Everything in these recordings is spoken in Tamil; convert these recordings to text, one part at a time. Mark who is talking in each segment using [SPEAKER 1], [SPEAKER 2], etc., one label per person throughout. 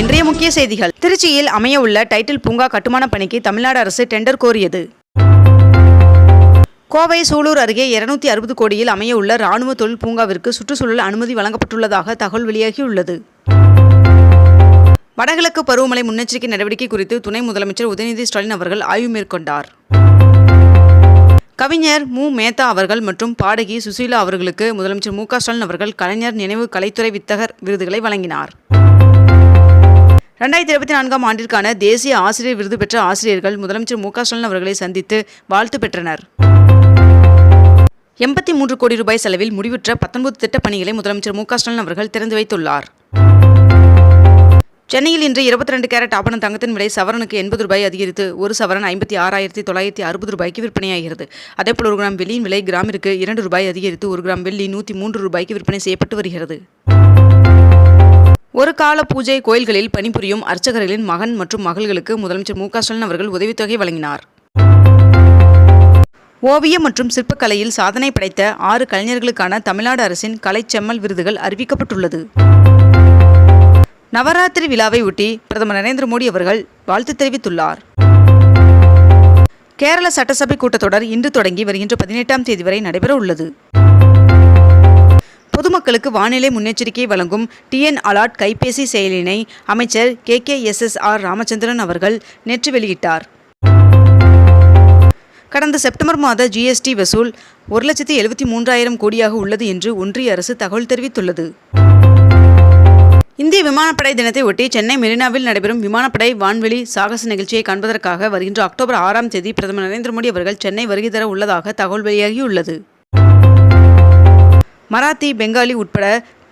[SPEAKER 1] இன்றைய முக்கிய செய்திகள். திருச்சியில் அமைய உள்ள டைட்டில் பூங்கா கட்டுமான பணிக்கு தமிழ்நாடு அரசு டெண்டர் கோரியது. கோவை சூலூர் அருகே இருநூத்தி அறுபது கோடியில் அமைய உள்ள ராணுவ தொழில் பூங்காவிற்கு சுற்றுச்சூழல் அனுமதி வழங்கப்பட்டுள்ளதாக தகவல் வெளியாகியுள்ளது. வடகிழக்கு பருவமழை முன்னெச்சரிக்கை நடவடிக்கை குறித்து துணை முதலமைச்சர் உதயநிதி ஸ்டாலின் அவர்கள் ஆய்வு மேற்கொண்டார். கவிஞர் மு. மேத்தா அவர்கள் மற்றும் பாடகி சுசீலா அவர்களுக்கு முதலமைச்சர் மு. க. ஸ்டாலின் அவர்கள் கலைஞர் நினைவு கலைத்துறை வித்தகர் விருதுகளை வழங்கினார். ரெண்டாயிரத்தி இருபத்தி நான்காம் ஆண்டிற்கான தேசிய ஆசிரியர் விருது பெற்ற ஆசிரியர்கள் முதலமைச்சர் மு க ஸ்டாலின் அவர்களை சந்தித்து வாழ்த்து பெற்றனர். எண்பத்தி மூன்று கோடி ரூபாய் செலவில் முடிவுற்ற பத்தொன்பது திட்டப் பணிகளை முதலமைச்சர் மு க ஸ்டாலின் அவர்கள் திறந்து வைத்துள்ளார். சென்னையில் இன்று இருபத்தி ரெண்டு கேரட் ஆபண தங்கத்தின் விலை சவரனுக்கு எண்பது ரூபாய் அதிகரித்து ஒரு சவரன் ஐம்பத்தி ஆறாயிரத்தி தொள்ளாயிரத்தி அறுபது ரூபாய்க்கு விற்பனையாகிறது. அதேபோல் ஒரு கிராம் வெள்ளியின் விலை கிராமிற்கு இரண்டு ரூபாய் அதிகரித்து ஒரு கிராம் வெள்ளி நூற்றி மூன்று ரூபாய்க்கு விற்பனை செய்யப்பட்டு வருகிறது. ஒரு கால பூஜை கோயில்களில் பணிபுரியும் அர்ச்சகர்களின் மகன் மற்றும் மகள்களுக்கு முதலமைச்சர் மு க ஸ்டாலின் அவர்கள் உதவித்தொகை வழங்கினார். ஓவியம் மற்றும் சிற்பக்கலையில் சாதனை படைத்த ஆறு கலைஞர்களுக்கான தமிழ்நாடு அரசின் கலைச்செம்மல் விருதுகள் அறிவிக்கப்பட்டுள்ளது. நவராத்திரி விழாவை ஒட்டி பிரதமர் நரேந்திர மோடி அவர்கள் வாழ்த்து தெரிவித்துள்ளார். கேரள சட்டசபை கூட்டத்தொடர் இன்று தொடங்கி வருகின்ற பதினெட்டாம் தேதி வரை நடைபெற உள்ளது பொதுமக்களுக்கு வானிலை முன்னெச்சரிக்கை வழங்கும் டிஎன் அலாட் கைபேசி செயலினை அமைச்சர் K K S S R Ramachandran அவர்கள் நேற்று வெளியிட்டார். கடந்த செப்டம்பர் மாத ஜிஎஸ்டி வசூல் ஒரு லட்சத்தி எழுபத்தி மூன்றாயிரம் கோடியாக உள்ளது என்று ஒன்றிய அரசு தகவல் தெரிவித்துள்ளது. இந்திய விமானப்படை தினத்தை ஒட்டி சென்னை மெரினாவில் நடைபெறும் விமானப்படை வான்வெளி சாகச நிகழ்ச்சியை காண்பதற்காக வருகின்ற அக்டோபர் ஆறாம் தேதி பிரதமர் நரேந்திர மோடி அவர்கள் சென்னை வருகை தர உள்ளதாக தகவல் வெளியாகியுள்ளது. மராத்தி பெங்காலி உட்பட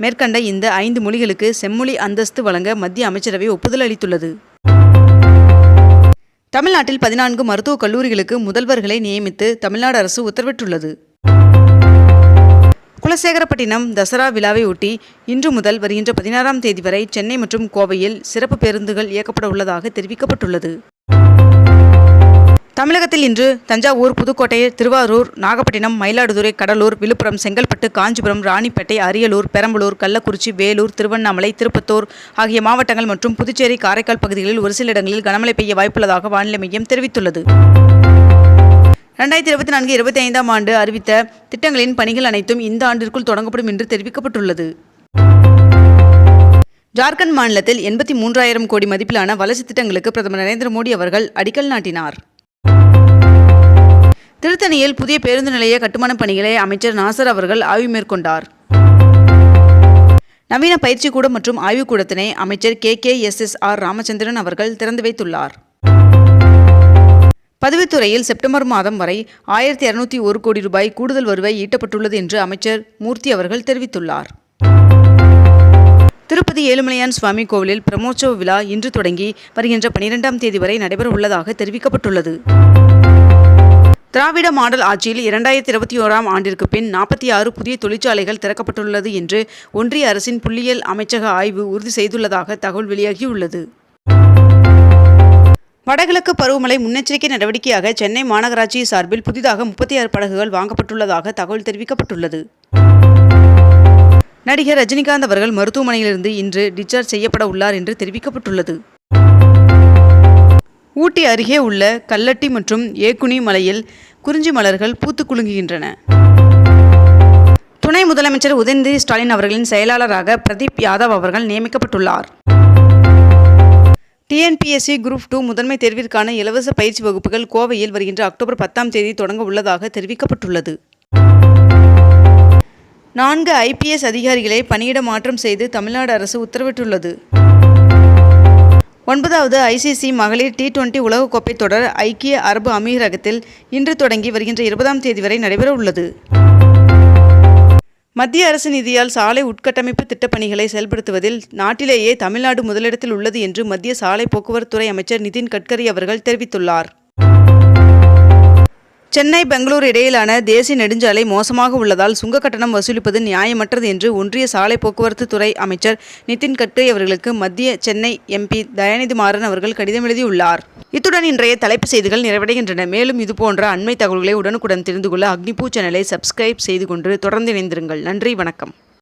[SPEAKER 1] மேற்கண்ட இந்த ஐந்து மொழிகளுக்கு செம்மொழி அந்தஸ்து வழங்க மத்திய அமைச்சரவை ஒப்புதல் அளித்துள்ளது. தமிழ்நாட்டில் பதினான்கு மருத்துவக் கல்லூரிகளுக்கு முதல்வர்களை நியமித்து தமிழ்நாடு அரசு உத்தரவிட்டுள்ளது. குலசேகரப்பட்டினம் தசரா விழாவை ஒட்டி இன்று முதல் வருகின்ற பதினாறாம் தேதி வரை சென்னை மற்றும் கோவையில் சிறப்பு பேருந்துகள் இயக்கப்பட உள்ளதாக தெரிவிக்கப்பட்டுள்ளது. தமிழகத்தில் இன்று தஞ்சாவூர் புதுக்கோட்டை திருவாரூர் நாகப்பட்டினம் மயிலாடுதுறை கடலூர் விழுப்புரம் செங்கல்பட்டு காஞ்சிபுரம் ராணிப்பேட்டை அரியலூர் பெரம்பலூர் கள்ளக்குறிச்சி வேலூர் திருவண்ணாமலை திருப்பத்தூர் ஆகிய மாவட்டங்கள் மற்றும் புதுச்சேரி காரைக்கால் பகுதிகளில் ஒரு சில இடங்களில் கனமழை பெய்ய வாய்ப்புள்ளதாக வானிலை மையம் தெரிவித்துள்ளது. ரெண்டாயிரத்தி இருபத்தி நான்கு இருபத்தி ஐந்தாம் ஆண்டு அறிவித்த திட்டங்களின் பணிகள் அனைத்தும் இந்த ஆண்டிற்குள் தொடங்கப்படும் என்று தெரிவிக்கப்பட்டுள்ளது. ஜார்க்கண்ட் மாநிலத்தில் எண்பத்தி மூன்றாயிரம் கோடி மதிப்பிலான வளர்ச்சி திட்டங்களுக்கு பிரதமர் நரேந்திர மோடி அவர்கள் அடிக்கல் நாட்டினார். திருத்தணியில் புதிய பேருந்து நிலைய கட்டுமான பணிகளை அமைச்சர் நாசர் அவர்கள் ஆய்வு மேற்கொண்டார். நவீன பயிற்சி கூடம் மற்றும் ஆய்வுக்கூடத்தினை அமைச்சர் K. K. S. S. R. Ramachandran அவர்கள் திறந்து வைத்துள்ளார். பதவித்துறையில் செப்டம்பர் மாதம் வரை ஆயிரத்தி இரநூத்தி ஒரு கோடி ரூபாய் கூடுதல் வருவாய் ஈட்டப்பட்டுள்ளது என்று அமைச்சர் மூர்த்தி அவர்கள் தெரிவித்துள்ளார். திருப்பதி ஏழுமலையான் சுவாமி கோவிலில் பிரமோற்சவ விழா இன்று தொடங்கி வருகின்ற பனிரெண்டாம் தேதி வரை நடைபெற உள்ளதாக தெரிவிக்கப்பட்டுள்ளது. திராவிட மாடல் ஆட்சியில் இரண்டாயிரத்தி இருபத்தி ஓராம் ஆண்டிற்கு பின் நாற்பத்தி ஆறு புதிய தொழிற்சாலைகள் திறக்கப்பட்டுள்ளது என்று ஒன்றிய அரசின் புள்ளியியல் அமைச்சக ஆய்வு உறுதி செய்துள்ளதாக தகவல் வெளியாகியுள்ளது. வடகிழக்கு பருவமழை முன்னெச்சரிக்கை நடவடிக்கையாக சென்னை மாநகராட்சி சார்பில் புதிதாக முப்பத்தி ஆறு படகுகள் வாங்கப்பட்டுள்ளதாக தகவல் தெரிவிக்கப்பட்டுள்ளது. நடிகர் ரஜினிகாந்த் அவர்கள் மருத்துவமனையிலிருந்து இன்று டிஸ்சார்ஜ் செய்யப்பட உள்ளார் என்று தெரிவிக்கப்பட்டுள்ளது. ஊட்டி அருகே உள்ள கல்லட்டி மற்றும் ஏக்குனி மலையில் குறிஞ்சி மலர்கள் பூத்து குலுங்குகின்றன. துணை முதலமைச்சர் உதயநிதி ஸ்டாலின் அவர்களின் செயலாளராக பிரதீப் யாதவ் அவர்கள் நியமிக்கப்பட்டுள்ளார். டிஎன்பிஎஸ்சி குரூப் டூ முதன்மை தேர்விற்கான இலவச பயிற்சி வகுப்புகள் கோவையில் வருகின்ற அக்டோபர் பத்தாம் தேதி தொடங்க உள்ளதாக தெரிவிக்கப்பட்டுள்ளது. நான்கு ஐபிஎஸ் அதிகாரிகளை பணியிட மாற்றம் செய்து தமிழ்நாடு அரசு உத்தரவிட்டுள்ளது. ஒன்பதாவது ஐசிசி மகளிர் டி டுவெண்டி உலகக்கோப்பை தொடர் ஐக்கிய அரபு அமீரகத்தில் இன்று தொடங்கி வருகின்ற இருபதாம் தேதி வரை நடைபெற உள்ளது. மத்திய அரசு நிதியால் சாலை உட்கட்டமைப்பு திட்டப்பணிகளை செயல்படுத்துவதில் நாட்டிலேயே தமிழ்நாடு முதலிடத்தில் உள்ளது என்று மத்திய சாலை போக்குவரத்துறை அமைச்சர் நிதின் கட்கரி அவர்கள் தெரிவித்துள்ளார். சென்னை பெங்களூர் இடையிலான தேசிய நெடுஞ்சாலை மோசமாக உள்ளதால் சுங்க கட்டணம் வசூலிப்பது நியாயமற்றது என்று ஒன்றிய சாலை போக்குவரத்து துறை அமைச்சர் நிதின் கட்கரி அவர்களுக்கு மத்திய சென்னை எம்பி தயாநிதி மாறன் அவர்கள் கடிதம் எழுதியுள்ளார். இத்துடன் இன்றைய தலைப்பு செய்திகள் நிறைவடைகின்றன. மேலும் இதுபோன்ற அண்மை தகவல்களை உடனுக்குடன் தெரிந்து கொள்ள அக்னிபூ சேனலை சப்ஸ்கிரைப் செய்து கொண்டு தொடர்ந்து இணைந்திருங்கள். நன்றி வணக்கம்.